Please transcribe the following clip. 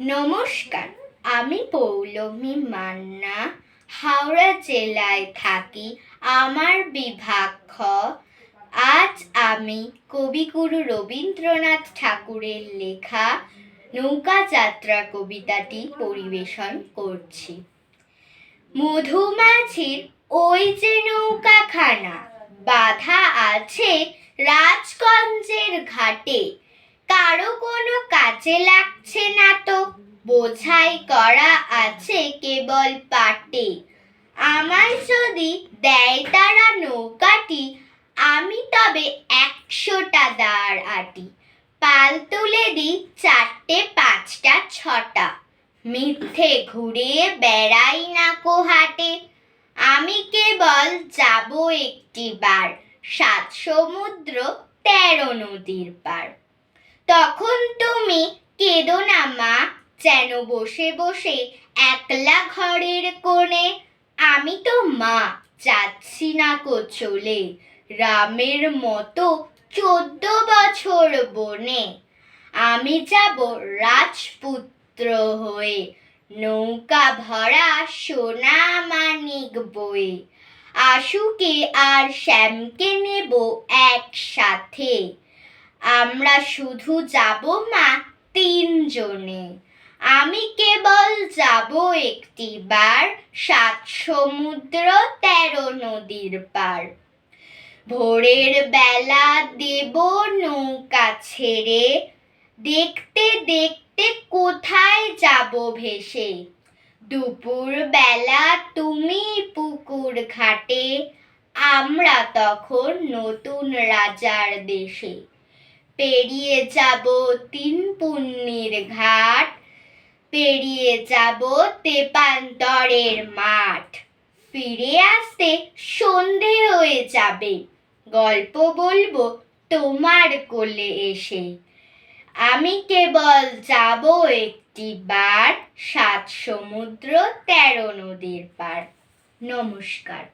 নমস্কার, আমি পৌলমী মান্না, হাওড়া জেলায় থাকি, আমার বিভাগ খ। আজ আমি কবিগুরু রবীন্দ্রনাথ ঠাকুরের লেখা নৌকা যাত্রা কবিতাটি পরিবেশন করছি। মধুমাছির ওই যে নৌকাখানা, বাধা আছে রাজগঞ্জের ঘাটে কারও কোনো কাজে লাগছে না তো। বোঝাই করা আছে কেবল পাটে। আমায় যদি দেয় তারা নৌকাটি, আমি তবে একশোটা দাঁড় আটি। পাল তুলে দিই চারটে, পাঁচটা, ছটা। মিথ্যে ঘুরে বেড়াই না কোহাটে আমি কেবল যাব একটি বার। সাত সমুদ্র, তেরো নদীর পার। তখন তুমি কেঁদো না, মা। যেন বসে বসে একলা ঘরের কোণে আমি তো মা, যাচ্ছি না কো চলে রামের মতো চোদ্দ বছর বনে। আমি যাব রাজপুত্র হয়ে, নৌকা ভরা সোনা মানিক বয়ে। আশুকে আর শ্যামকে নেব একসাথে। আমরা শুধু যাব, মা, তিনজনে। আমি কেবল যাব একটি বার, সাত সমুদ্র, তেরো নদীর পার। ভোরের বেলা দেব নৌকা ছেড়ে, দেখতে দেখতে কোথায় যাব ভেসে। দুপুর বেলা তুমি পুকুর ঘাটে, আমরা তখন নতুন রাজার দেশে। পেরিয়ে যাব তিন পুণ্যির ঘাট, পেরিয়ে যাব তেপান্তরের মাঠ। ফিরে আসতে সন্ধে হয়ে যাবে, গল্প বলব তোমার কোলে এসে। আমি কেবল যাব একটি বার, সাত সমুদ্র, তেরো নদীর পার নমস্কার।